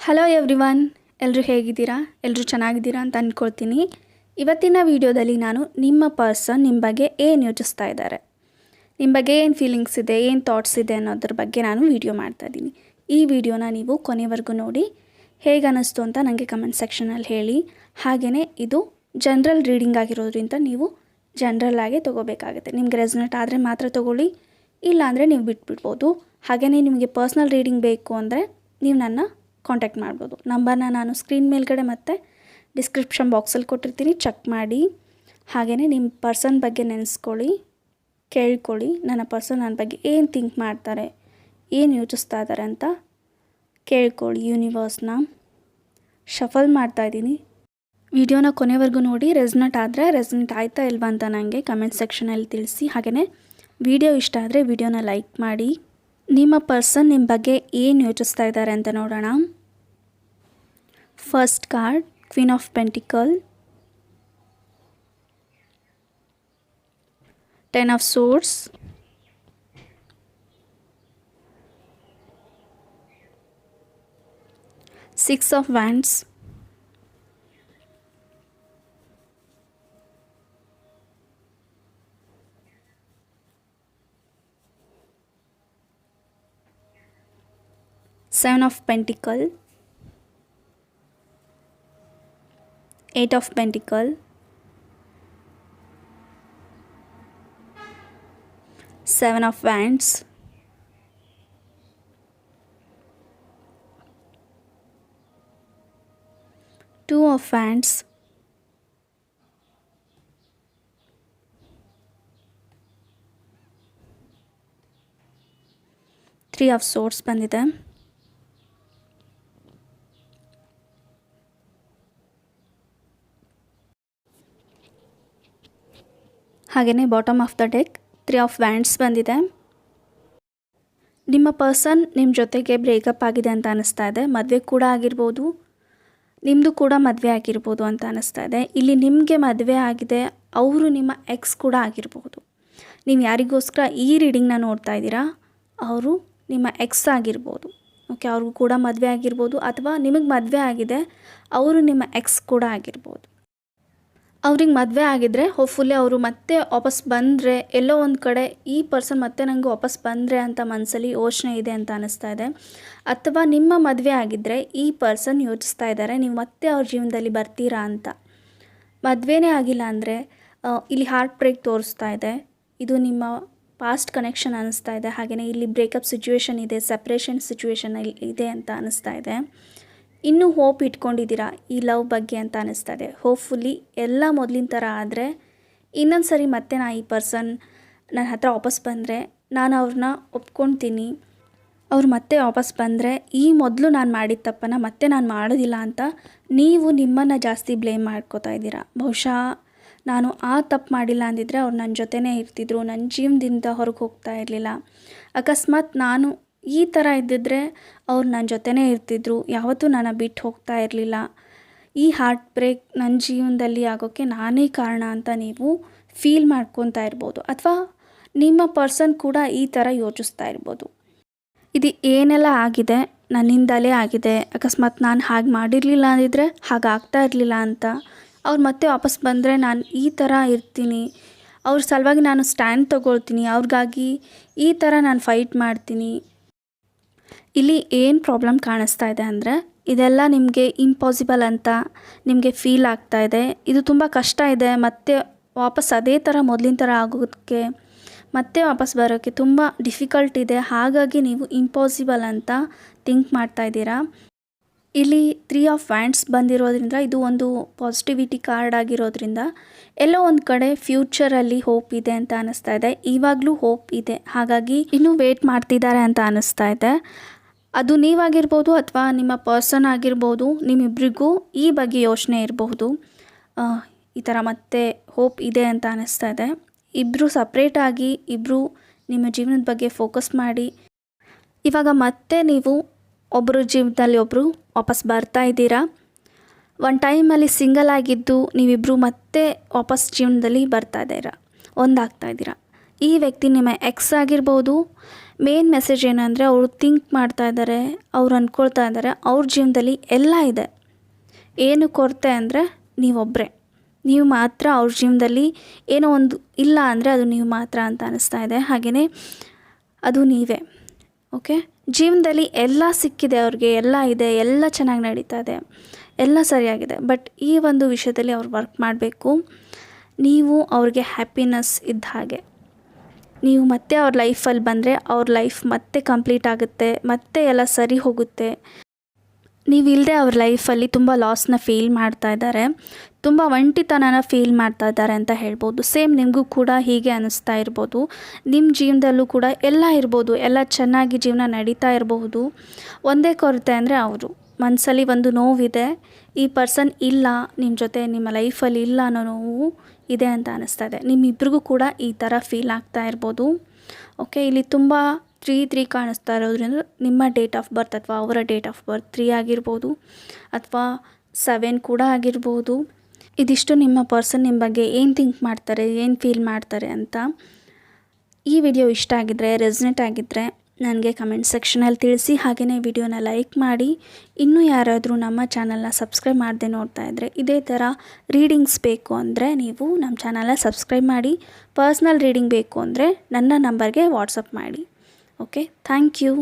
Hello everyone ಎಲ್ಲರೂ ಹೇಗಿದ್ದೀರಾ? ಎಲ್ಲರೂ ಚೆನ್ನಾಗಿದ್ದೀರಾ ಅಂತ ಅಂದ್ಕೊಳ್ತೀನಿ ಇವತ್ತಿನ ವಿಡಿಯೋದಲ್ಲಿ ನಾನು ನಿಮ್ಮ ಪರ್ಸನ್ ನಿಮ್ಮ ಬಗ್ಗೆ ಏನು ಯೋಚಿಸ್ತಾ ಇದ್ದಾರೆ? ನಿಮ್ಮ ಬಗ್ಗೆ ಏನು ಫೀಲಿಂಗ್ಸ್ ಇದೆ, ಏನು ಥಾಟ್ಸ್ ಇದೆ ಅನ್ನೋದ್ರ ಬಗ್ಗೆ ನಾನು ವಿಡಿಯೋ ಮಾಡ್ತಾಯಿದ್ದೀನಿ ಈ ವಿಡಿಯೋನ ನೀವು ಕೊನೆವರೆಗೂ ನೋಡಿ. ಹೇಗೆ ಅನ್ನಿಸ್ತು ಅಂತ ನನಗೆ ಕಮೆಂಟ್ ಸೆಕ್ಷನಲ್ಲಿ ಹೇಳಿ. ಹಾಗೆಯೇ ಇದು ಜನ್ರಲ್ ರೀಡಿಂಗ್ ಆಗಿರೋದ್ರಿಂದ ನೀವು ಜನ್ರಲ್ ಆಗಿ ತೊಗೋಬೇಕಾಗುತ್ತೆ. ನಿಮ್ಗೆ ರೆಸನೇಟ್ ಆದರೆ ಮಾತ್ರ ತೊಗೊಳ್ಳಿ. ಇಲ್ಲಾಂದರೆ ನೀವು ಬಿಟ್ಬಿಡ್ಬೋದು. ಹಾಗೆಯೇ ನಿಮಗೆ ಪರ್ಸ್ನಲ್ ರೀಡಿಂಗ್ ಬೇಕು ಅಂದರೆ ನೀವು ನನ್ನ ಕಾಂಟ್ಯಾಕ್ಟ್ ಮಾಡ್ಬೋದು. ನಂಬರ್ನ ನಾನು ಸ್ಕ್ರೀನ್ ಮೇಲ್ಗಡೆ ಮತ್ತು ಡಿಸ್ಕ್ರಿಪ್ಷನ್ ಬಾಕ್ಸಲ್ಲಿ ಕೊಟ್ಟಿರ್ತೀನಿ. ಚೆಕ್ ಮಾಡಿ. ಹಾಗೆಯೇ ನಿಮ್ಮ ಪರ್ಸನ್ ಬಗ್ಗೆ ನೆನೆಸ್ಕೊಳ್ಳಿ. ಕೇಳ್ಕೊಳ್ಳಿ. ನನ್ನ ಪರ್ಸನ್ ನನ್ನ ಬಗ್ಗೆ ಏನು ಥಿಂಕ್ ಮಾಡ್ತಾರೆ? ಏನು ಯೋಚಿಸ್ತಾ ಇದ್ದಾರೆ ಅಂತ ಕೇಳ್ಕೊಳ್ಳಿ ಯೂನಿವರ್ಸ್ನ ಶಫಲ್ ಮಾಡ್ತಾಯಿದ್ದೀನಿ ವಿಡಿಯೋನ ಕೊನೆವರೆಗೂ ನೋಡಿ. ರೆಸ್ನೆಟ್ ಆದರೆ ರೆಸ್ನೆಟ್ ಆಯ್ತಾ ಇಲ್ವಾ ಅಂತ ನನಗೆ ಕಮೆಂಟ್ ಸೆಕ್ಷನಲ್ಲಿ ತಿಳಿಸಿ. ಹಾಗೆಯೇ ವಿಡಿಯೋ ಇಷ್ಟ ಆದರೆ ವಿಡಿಯೋನ ಲೈಕ್ ಮಾಡಿ. ನಿಮ್ಮ ಪರ್ಸನ್ ನಿಮ್ಮ ಬಗ್ಗೆ ಏನು ಯೋಚಿಸ್ತಾ ಇದ್ದಾರೆ ಅಂತ ನೋಡೋಣ. First card Queen of Pentacle, Ten of Swords, Six of Wands, Seven of Pentacle, eight of pentacle seven of wands two of wands three of swords ಬಂದಿದೆ ಹಾಗೆಯೇ bottom of the deck three of wands ಬಂದಿದೆ. ನಿಮ್ಮ person ನಿಮ್ಮ ಜೊತೆಗೆ breakup ಆಗಿದೆ ಅಂತ ಅನಿಸ್ತಾ ಇದೆ. ಮದುವೆ ಕೂಡ ಆಗಿರ್ಬೋದು ನಿಮ್ಮದು ಕೂಡ ಮದುವೆ ಆಗಿರ್ಬೋದು ಅಂತ ಅನಿಸ್ತಾ ಇದೆ. ಇಲ್ಲಿ ನಿಮಗೆ ಮದುವೆ ಆಗಿದೆ, ಅವರು ನಿಮ್ಮ ಎಕ್ಸ್ ಕೂಡ ಆಗಿರ್ಬೋದು. ನೀವು ಯಾರಿಗೋಸ್ಕರ ಈ ರೀಡಿಂಗ್ನ ನೋಡ್ತಾ ಇದ್ದೀರಾ? ಅವರು ನಿಮ್ಮ ಎಕ್ಸ್ ಆಗಿರ್ಬೋದು. ಓಕೆ ಅವ್ರಿಗೂ ಕೂಡ ಮದುವೆ ಆಗಿರ್ಬೋದು, ಅಥವಾ ನಿಮಗೆ ಮದುವೆ ಆಗಿದೆ, ಅವರು ನಿಮ್ಮ ಎಕ್ಸ್ ಕೂಡ ಆಗಿರ್ಬೋದು. ಅವ್ರಿಗೆ ಮದುವೆ ಆಗಿದ್ರೆ ಹೋಪ್ಫುಲಿ ಅವರು ಮತ್ತೆ ವಾಪಸ್ ಬಂದರೆ, ಎಲ್ಲೋ ಒಂದು ಕಡೆ ಈ ಪರ್ಸನ್ ಮತ್ತೆ ನನಗೆ ವಾಪಸ್ ಬಂದರೆ ಅಂತ ಮನಸ್ಸಲ್ಲಿ ಯೋಚನೆ ಇದೆ ಅಂತ ಅನ್ನಿಸ್ತಾ ಇದೆ. ಅಥವಾ ನಿಮ್ಮ ಮದುವೆ ಆಗಿದ್ದರೆ ಈ ಪರ್ಸನ್ ಯೋಚಿಸ್ತಾ ಇದ್ದಾರೆ ನೀವು ಮತ್ತೆ ಅವ್ರ ಜೀವನದಲ್ಲಿ ಬರ್ತೀರಾ ಅಂತ. ಮದುವೆನೇ ಆಗಿಲ್ಲ ಅಂದರೆ ಇಲ್ಲಿ ಹಾರ್ಟ್ ಬ್ರೇಕ್ ತೋರಿಸ್ತಾ ಇದೆ. ಇದು ನಿಮ್ಮ ಪಾಸ್ಟ್ ಕನೆಕ್ಷನ್ ಅನ್ನಿಸ್ತಾ ಇದೆ. ಹಾಗೆಯೇ ಇಲ್ಲಿ ಬ್ರೇಕಪ್ ಸಿಚುವೇಶನ್ ಇದೆ ಸಪ್ರೇಷನ್ ಸಿಚುವೇಶನ್ ಇದೆ ಅಂತ ಅನ್ನಿಸ್ತಾ ಇದೆ. ಇನ್ನೂ ಹೋಪ್ ಇಟ್ಕೊಂಡಿದ್ದೀರಾ? ಈ ಲವ್ ಬಗ್ಗೆ ಅಂತ ಅನ್ನಿಸ್ತಾ ಇದೆ ಹೋಪ್ಫುಲಿ ಎಲ್ಲ ಮೊದಲಿನ ಥರ ಆದರೆ ಇನ್ನೊಂದು ಸರಿ ಮತ್ತೆ ನಾ ಈ ಪರ್ಸನ್ ನನ್ನ ಹತ್ರ ವಾಪಸ್ ಬಂದರೆ ನಾನು ಅವ್ರನ್ನ ಒಪ್ಕೊತೀನಿ. ಅವ್ರು ಮತ್ತೆ ವಾಪಸ್ ಬಂದರೆ ಈ ಮೊದಲು ನಾನು ಮಾಡಿದ ತಪ್ಪನ್ನು ಮತ್ತೆ ನಾನು ಮಾಡೋದಿಲ್ಲ ಅಂತ ನೀವು ನಿಮ್ಮನ್ನು ಜಾಸ್ತಿ ಬ್ಲೇಮ್ ಮಾಡ್ಕೋತಾ ಇದ್ದೀರಾ. ಬಹುಶಃ ನಾನು ಆ ತಪ್ಪು ಮಾಡಿಲ್ಲ ಅಂದಿದ್ರೆ ಅವ್ರು ನನ್ನ ಜೊತೆನೇ ಇರ್ತಿದ್ರು ನನ್ನ ಜೀವನದಿಂದ ಹೊರಗೆ ಹೋಗ್ತಾ ಇರಲಿಲ್ಲ. ಅಕಸ್ಮಾತ್ ನಾನು ಈ ಥರ ಇದ್ದಿದ್ರೆ ಅವ್ರು ನನ್ನ ಜೊತೆನೇ ಇರ್ತಿದ್ರು. ಯಾವತ್ತೂ ನನ್ನ ಬಿಟ್ಟು ಹೋಗ್ತಾ ಇರಲಿಲ್ಲ. ಈ ಹಾರ್ಟ್ ಬ್ರೇಕ್ ನನ್ನ ಜೀವನದಲ್ಲಿ ಆಗೋಕ್ಕೆ ನಾನೇ ಕಾರಣ ಅಂತ ನೀವು ಫೀಲ್ ಮಾಡ್ಕೊತಾ ಇರ್ಬೋದು. ಅಥವಾ ನಿಮ್ಮ ಪರ್ಸನ್ ಕೂಡ ಈ ಥರ ಯೋಚಿಸ್ತಾ ಇರ್ಬೋದು. ಇದು ಏನೆಲ್ಲ ಆಗಿದೆ? ನನ್ನಿಂದಲೇ ಆಗಿದೆ. ಅಕಸ್ಮಾತ್ ನಾನು ಹಾಗೆ ಮಾಡಿರಲಿಲ್ಲ ಅಂದಿದ್ರೆ ಹಾಗಾಗ್ತಾ ಇರಲಿಲ್ಲ ಅಂತ. ಅವ್ರು ಮತ್ತೆ ವಾಪಸ್ ಬಂದರೆ ನಾನು ಈ ಥರ ಇರ್ತೀನಿ. ಅವ್ರ ಸಲುವಾಗಿ ನಾನು ಸ್ಟ್ಯಾಂಡ್ ತೊಗೊಳ್ತೀನಿ. ಅವ್ರಿಗಾಗಿ ಈ ಥರ ನಾನು ಫೈಟ್ ಮಾಡ್ತೀನಿ. ಇಲ್ಲಿ ಏನು ಪ್ರಾಬ್ಲಮ್ ಕಾಣಿಸ್ತಾ ಇದೆ ಅಂದರೆ, ಇದೆಲ್ಲ ನಿಮಗೆ ಇಂಪಾಸಿಬಲ್ ಅಂತ ನಿಮಗೆ ಫೀಲ್ ಆಗ್ತಾ ಇದೆ. ಇದು ತುಂಬ ಕಷ್ಟ ಇದೆ. ಮತ್ತೆ ವಾಪಸ್ ಅದೇ ಥರ ಮೊದಲಿನ ಥರ ಆಗೋದಕ್ಕೆ, ಮತ್ತೆ ವಾಪಸ್ ಬರೋಕ್ಕೆ ತುಂಬ ಡಿಫಿಕಲ್ಟ್ ಇದೆ. ಹಾಗಾಗಿ ನೀವು ಇಂಪಾಸಿಬಲ್ ಅಂತ ಥಿಂಕ್ ಮಾಡ್ತಾ ಇದ್ದೀರಾ? ಇಲ್ಲಿ ತ್ರೀ ಆಫ್ ವ್ಯಾಂಡ್ಸ್ ಬಂದಿರೋದ್ರಿಂದ, ಇದು ಒಂದು ಪಾಸಿಟಿವಿಟಿ ಕಾರ್ಡ್ ಆಗಿರೋದ್ರಿಂದ, ಎಲ್ಲೋ ಒಂದು ಕಡೆ ಫ್ಯೂಚರಲ್ಲಿ ಹೋಪ್ ಇದೆ ಅಂತ ಅನ್ನಿಸ್ತಾ ಇದೆ. ಇವಾಗಲೂ ಹೋಪ್ ಇದೆ. ಹಾಗಾಗಿ ಇನ್ನೂ ವೇಟ್ ಮಾಡ್ತಿದ್ದಾರೆ ಅಂತ ಅನ್ನಿಸ್ತಾ ಇದೆ. ಅದು ನೀವಾಗಿರ್ಬೋದು ಅಥವಾ ನಿಮ್ಮ ಪರ್ಸನ್ ಆಗಿರ್ಬೋದು ನಿಮ್ಮಿಬ್ಬರಿಗೂ ಈ ಬಗ್ಗೆ ಯೋಚನೆ ಇರಬಹುದು. ಈ ಥರ ಮತ್ತೆ ಹೋಪ್ ಇದೆ ಅಂತ ಅನ್ನಿಸ್ತಾ ಇದೆ. ಇಬ್ಬರು ಸಪ್ರೇಟಾಗಿ ಇಬ್ಬರು ನಿಮ್ಮ ಜೀವನದ ಬಗ್ಗೆ ಫೋಕಸ್ ಮಾಡಿ. ಇವಾಗ ಮತ್ತೆ ನೀವು ಒಬ್ಬರು ಜೀವನದಲ್ಲಿ ಒಬ್ಬರು ವಾಪಸ್ ಬರ್ತಾ ಇದ್ದೀರಾ? ಒಂದು ಟೈಮಲ್ಲಿ ಸಿಂಗಲ್ ಆಗಿದ್ದು ನೀವಿಬ್ಬರು ಮತ್ತೆ ವಾಪಸ್ ಜೀವನದಲ್ಲಿ ಬರ್ತಾ ಇದ್ದೀರಾ? ಒಂದಾಗ್ತಾ ಇದ್ದೀರಾ? ಈ ವ್ಯಕ್ತಿ ನಿಮ್ಮ ಎಕ್ಸ್ ಆಗಿರ್ಬೋದು. ಮೇನ್ ಮೆಸೇಜ್ ಏನಂದರೆ ಅವರು ಥಿಂಕ್ ಮಾಡ್ತಾ ಇದ್ದಾರೆ ಅವ್ರು ಅಂದ್ಕೊಳ್ತಾ ಇದ್ದಾರೆ ಅವ್ರ ಜೀವನದಲ್ಲಿ ಎಲ್ಲ ಇದೆ. ಏನು ಕೊರತೆ ಅಂದರೆ ನೀವೊಬ್ಬರೇ ನೀವು ಮಾತ್ರ ಅವ್ರ ಜೀವನದಲ್ಲಿ ಏನೋ ಒಂದು ಇಲ್ಲ ಅಂದರೆ ಅದು ನೀವು ಮಾತ್ರ ಅಂತ ಅನ್ನಿಸ್ತಾ ಇದೆ. ಹಾಗೆಯೇ ಅದು ನೀವೇ. ಓಕೆ ಜೀವನದಲ್ಲಿ ಎಲ್ಲ ಸಿಕ್ಕಿದೆ ಅವ್ರಿಗೆ, ಎಲ್ಲ ಇದೆ, ಎಲ್ಲ ಚೆನ್ನಾಗಿ ನಡೀತಾ ಇದೆ, ಎಲ್ಲ ಸರಿಯಾಗಿದೆ. ಬಟ್ ಈ ಒಂದು ವಿಷಯದಲ್ಲಿ ಅವ್ರು ವರ್ಕ್ ಮಾಡಬೇಕು. ನೀವು ಅವ್ರಿಗೆ ಹ್ಯಾಪಿನೆಸ್ ಇದ್ದ ಹಾಗೆ. ನೀವು ಮತ್ತೆ ಅವ್ರ ಲೈಫಲ್ಲಿ ಬಂದರೆ ಅವ್ರ ಲೈಫ್ ಮತ್ತೆ ಕಂಪ್ಲೀಟ್ ಆಗುತ್ತೆ, ಮತ್ತೆ ಎಲ್ಲ ಸರಿ ಹೋಗುತ್ತೆ. ನೀವು ಇಲ್ಲದೆ ಅವ್ರ ಲೈಫಲ್ಲಿ ತುಂಬ ಲಾಸ್ನ ಫೀಲ್ ಮಾಡ್ತಾ ಇದ್ದಾರೆ. ತುಂಬ ಒಂಟಿತನನ ಫೀಲ್ ಮಾಡ್ತಾ ಇದ್ದಾರೆ ಅಂತ ಹೇಳ್ಬೋದು. ಸೇಮ್ ನಿಮಗೂ ಕೂಡ ಹೀಗೆ ಅನ್ನಿಸ್ತಾ ಇರ್ಬೋದು. ನಿಮ್ಮ ಜೀವನದಲ್ಲೂ ಕೂಡ ಎಲ್ಲ ಇರ್ಬೋದು. ಎಲ್ಲ ಚೆನ್ನಾಗಿ ಜೀವನ ನಡೀತಾ ಇರಬಹುದು. ಒಂದೇ ಕೊರತೆ ಅಂದರೆ ಅವರು. ಮನಸ್ಸಲ್ಲಿ ಒಂದು ನೋವಿದೆ, ಈ ಪರ್ಸನ್ ಇಲ್ಲ ನಿಮ್ಮ ಜೊತೆ ನಿಮ್ಮ ಲೈಫಲ್ಲಿ ಇಲ್ಲ ಅನ್ನೋ ನೋವು ಇದೆ ಅಂತ ಅನ್ನಿಸ್ತಾ ಇದೆ. ನಿಮ್ಮಿಬ್ರಿಗೂ ಕೂಡ ಈ ಥರ ಫೀಲ್ ಆಗ್ತಾ ಇರ್ಬೋದು. ಓಕೆ ಇಲ್ಲಿ ತುಂಬ ತ್ರೀ ತ್ರೀ ಕಾಣಿಸ್ತಾ ಇರೋದ್ರಿಂದ ನಿಮ್ಮ ಡೇಟ್ ಆಫ್ ಬರ್ತ್ ಅಥವಾ ಅವರ ಡೇಟ್ ಆಫ್ ಬರ್ತ್ ತ್ರೀ ಆಗಿರ್ಬೋದು ಅಥವಾ ಸೆವೆನ್ ಕೂಡ ಆಗಿರ್ಬೋದು. ಇದಿಷ್ಟು ನಿಮ್ಮ ಪರ್ಸನ್ ನಿಮ್ಮ ಬಗ್ಗೆ ಏನು ಥಿಂಕ್ ಮಾಡ್ತಾರೆ, ಏನು ಫೀಲ್ ಮಾಡ್ತಾರೆ ಅಂತ ಈ ವಿಡಿಯೋ ಇಷ್ಟ ಆಗಿದ್ದರೆ ರೆಸ್ನೆಟ್ ಆಗಿದ್ದರೆ ನನಗೆ ಕಮೆಂಟ್ ಸೆಕ್ಷನಲ್ಲಿ ತಿಳಿಸಿ, ಹಾಗೆಯೇ ವಿಡಿಯೋನ ಲೈಕ್ ಮಾಡಿ. ಇನ್ನೂ ಯಾರಾದರೂ ನಮ್ಮ ಚಾನಲ್ನ ಸಬ್ಸ್ಕ್ರೈಬ್ ಮಾಡದೆ ನೋಡ್ತಾ ಇದ್ದರೆ ಇದೇ ಥರ ರೀಡಿಂಗ್ಸ್ ಬೇಕು ಅಂದರೆ ನೀವು ನಮ್ಮ ಚಾನಲ್ನ ಸಬ್ಸ್ಕ್ರೈಬ್ ಮಾಡಿ. ಪರ್ಸ್ನಲ್ ರೀಡಿಂಗ್ ಬೇಕು ಅಂದರೆ ನನ್ನ ನಂಬರ್ಗೆ ವಾಟ್ಸಪ್ ಮಾಡಿ. Okay, thank you.